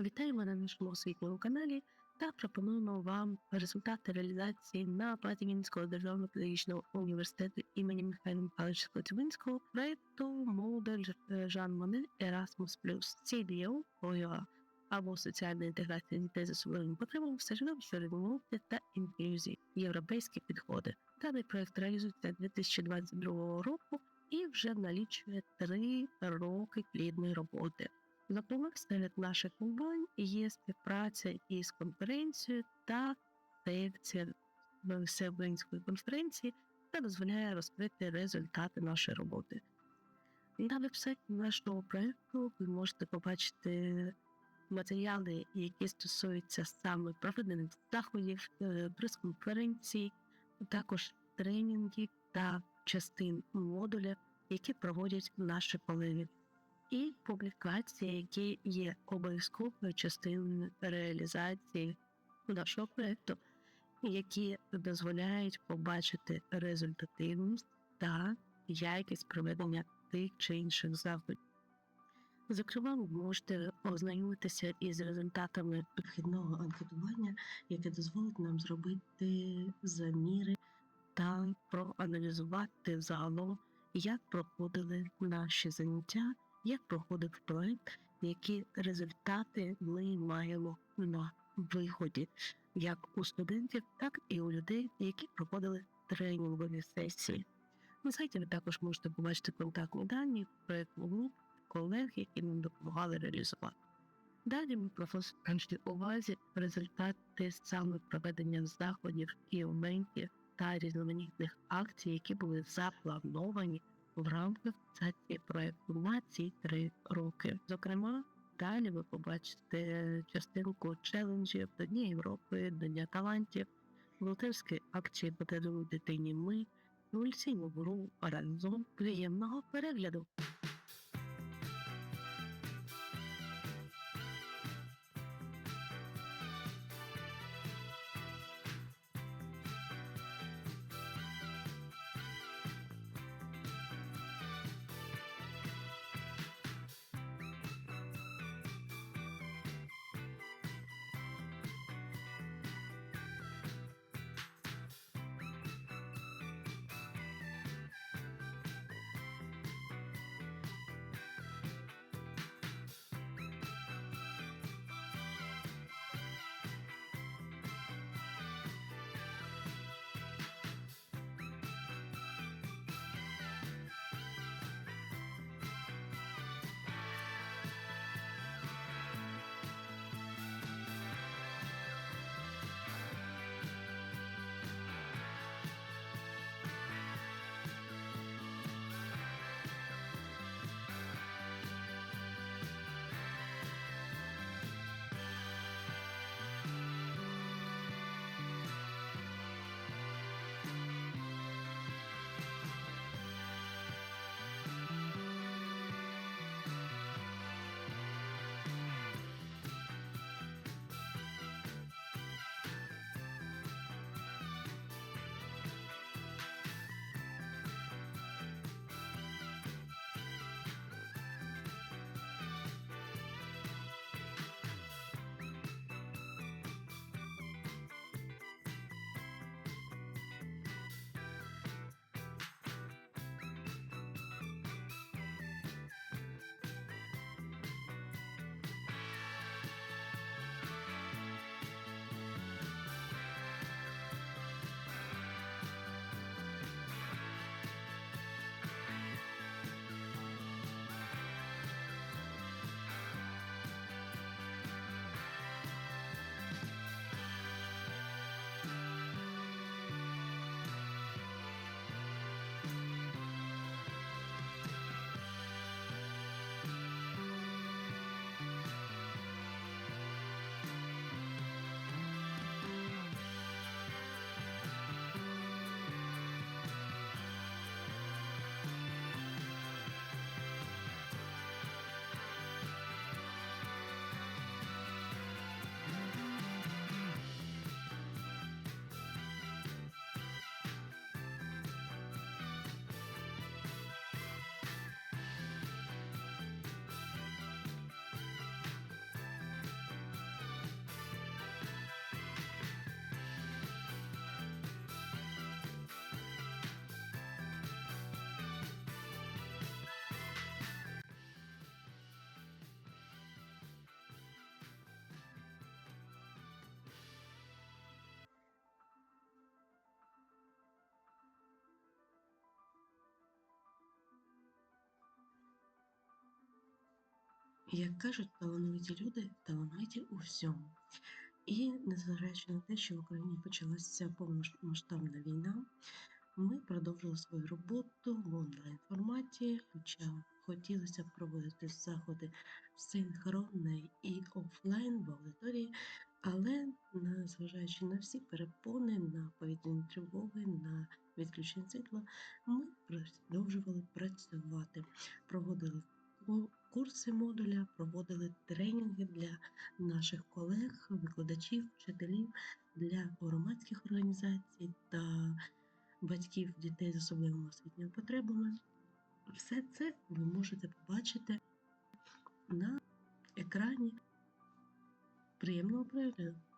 Вітаємо на нашому освітньому каналі та пропонуємо вам результати реалізації на базі Вінницького державного педагогічного університету імені Михайла Михайловича Коцюбинського проєкту Модуль Жан Моне Erasmus+. Цілею ОЯ або соціальна інтеграція дітей з особливими потребами всередині мови та інклюзії, європейські підходи. Даний проєкт реалізується 2022 року і вже налічує три роки плідної роботи. Зокрема, серед наших компаній є співпраця із конференцією та секція Всеукраїнської конференції, яка дозволяє розкрити результати нашої роботи. На вебсайті нашого проєкту ви можете побачити матеріали, які стосуються саме проведених заходів, е, прес-конференцій, також тренінгів та частин модуля, які проводять наші колеги і публікації, які є обов'язковою частиною реалізації нашого проєкту, які дозволяють побачити результативність та якість проведення тих чи інших заходів. Зокрема, ви можете ознайомитися із результатами підхідного анкетування, яке дозволить нам зробити заміри та проаналізувати загалом, як проходили наші заняття як проходив проект, які результати ми маємо на виході, як у студентів, так і у людей, які проходили тренінгові сесії. На сайті ви також можете побачити контактні дані проєкту груп, колег, які нам допомагали реалізувати. Далі ми просимо увазі результати саме проведення заходів і івентів та різноманітних акцій, які були заплановані в рамках цієї проекту на ці три роки. Зокрема, далі ви побачите частинку челенджів до Дня Європи, до Дня талантів, волонтерські акції «Подаруй дитині ми, еволюційну гру разом. Приємного перегляду! Як кажуть, талановиті люди талановиті у всьому. І незважаючи на те, що в Україні почалася повномасштабна війна, ми продовжили свою роботу в онлайн форматі, хоча хотілося б проводити заходи синхронно і офлайн в аудиторії, але незважаючи на всі перепони, на повітряні тривоги, на відключення світла, ми продовжували працювати, проводили курси модуля, проводили тренінги для наших колег, викладачів, вчителів, для громадських організацій та батьків дітей з особливими освітніми потребами. Все це ви можете побачити на екрані. Приємного перегляду!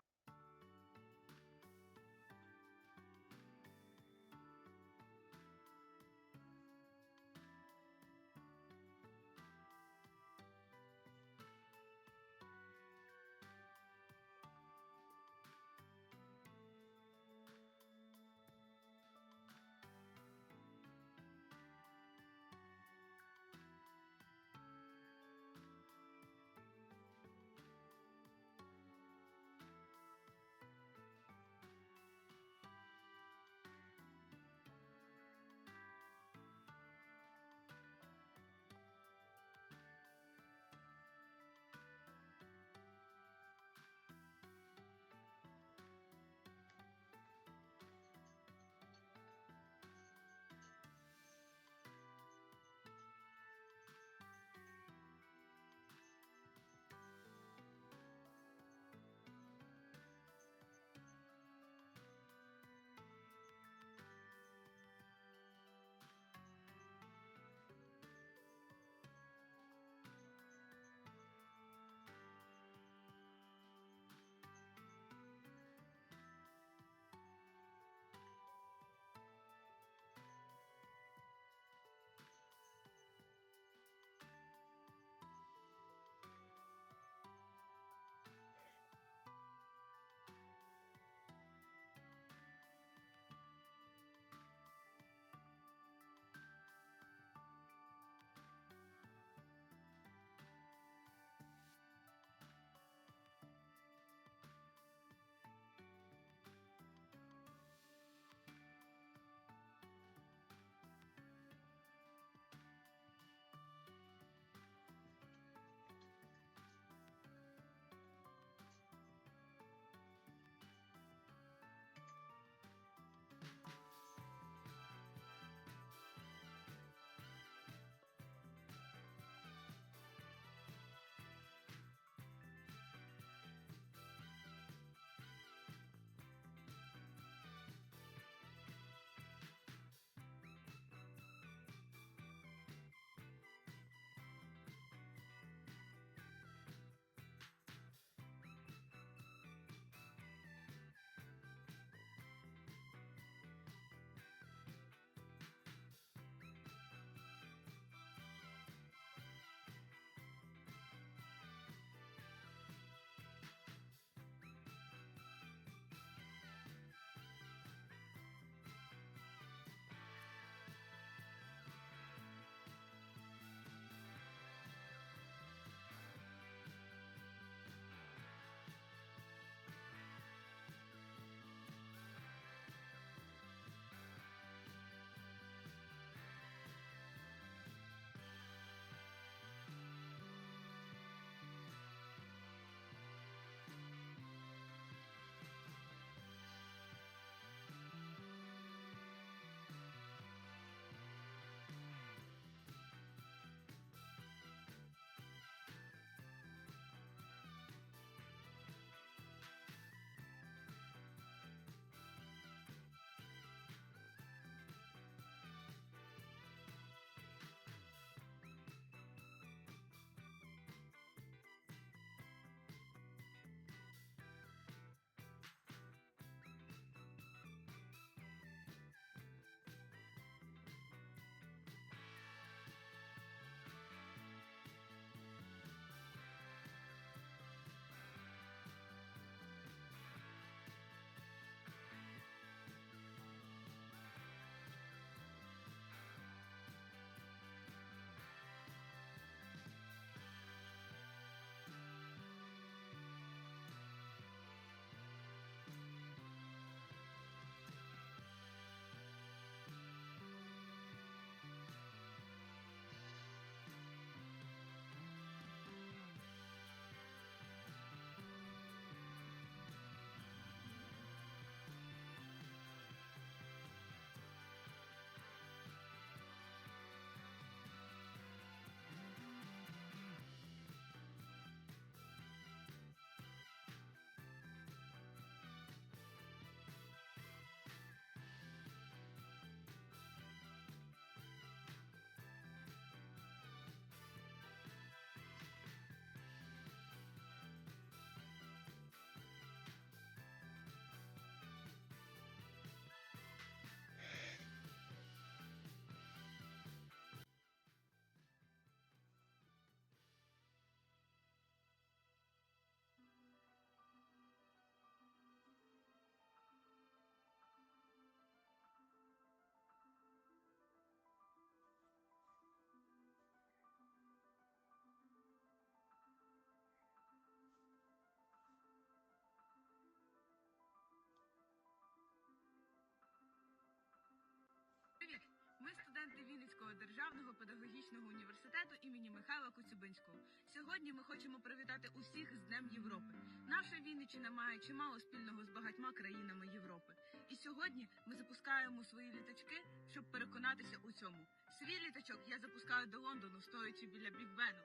Вінницького державного педагогічного університету імені Михайла Коцюбинського. Сьогодні ми хочемо привітати усіх з Днем Європи. Наша Вінниччина має чимало спільного з багатьма країнами Європи. І сьогодні ми запускаємо свої літачки, щоб переконатися у цьому. Свій літачок я запускаю до Лондону, стоячи біля Бікбену.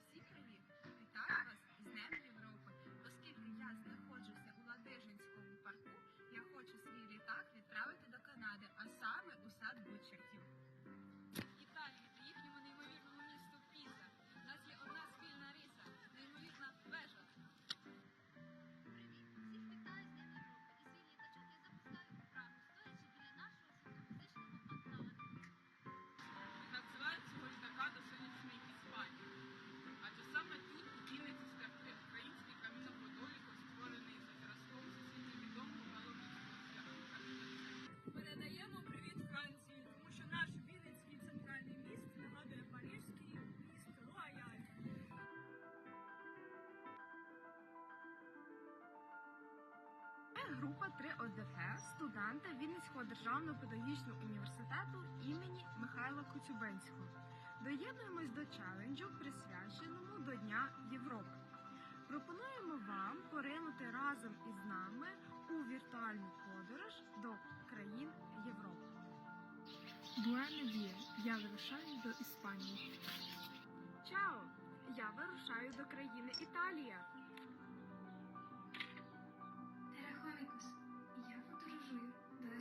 Всі привіт! Вітаю вас з Днем Європи. Оскільки я знаходжуся у Ладижинському парку, я хочу свій літак відправити до Канади, а саме у сад Бучертів. Група 3 ОДФ, студенти Вінницького державного педагогічного університету імені Михайла Коцюбинського. Доєднуємось до челенджу, присвяченому до Дня Європи. Пропонуємо вам поринути разом із нами у віртуальну подорож до країн Європи. Буене я вирушаю до Іспанії. Чао! Я вирушаю до країни Італія.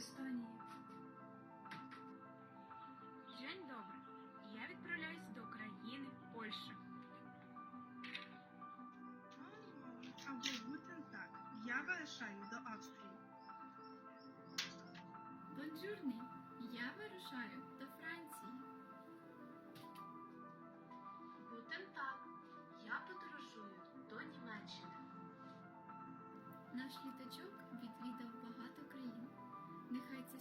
Естонії. День добре. Я відправляюсь до країни Польща. Або гутен так. Я вирушаю до Австрії. Бонжурні, я вирушаю до Франції. Гутен так. Я подорожую до Німеччини. Наш літачок відвідав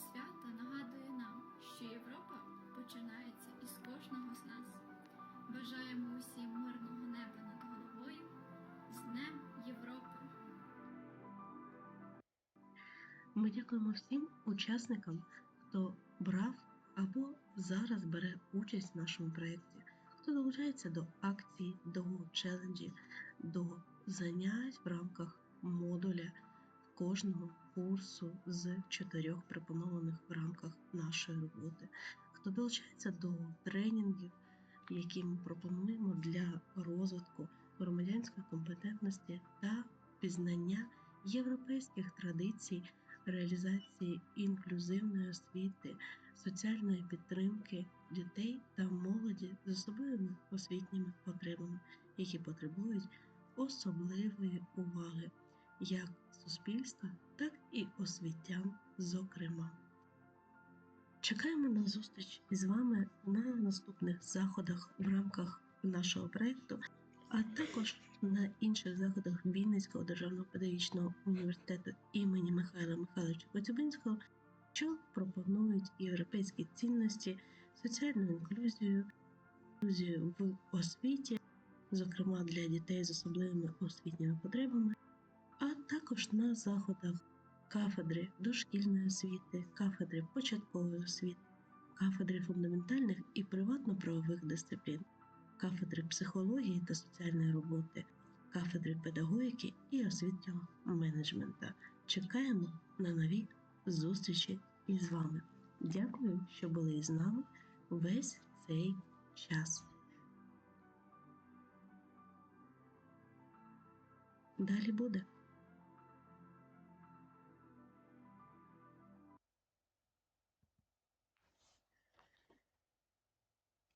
свято нагадує нам, що Європа починається із кожного з нас. Бажаємо усім мирного неба над головою з Днем Європи! Ми дякуємо всім учасникам, хто брав або зараз бере участь в нашому проєкті, хто долучається до акцій, до челенджів, до занять в рамках модуля кожного курсу з чотирьох пропонованих в рамках нашої роботи, хто долучається до тренінгів, які ми пропонуємо для розвитку громадянської компетентності та пізнання європейських традицій реалізації інклюзивної освіти, соціальної підтримки дітей та молоді з особливими освітніми потребами, які потребують особливої уваги як суспільства, так і освітян, зокрема. Чекаємо на зустріч із вами на наступних заходах в рамках нашого проєкту, а також на інших заходах Вінницького державного педагогічного університету імені Михайла Михайловича Коцюбинського, що пропонують європейські цінності, соціальну інклюзію, інклюзію в освіті, зокрема для дітей з особливими освітніми потребами, а також на заходах кафедри дошкільної освіти, кафедри початкової освіти, кафедри фундаментальних і приватно-правових дисциплін кафедри психології та соціальної роботи, кафедри педагогіки і освітнього менеджмента. Чекаємо на нові зустрічі із вами. Дякую, що були із нами весь цей час. Далі буде.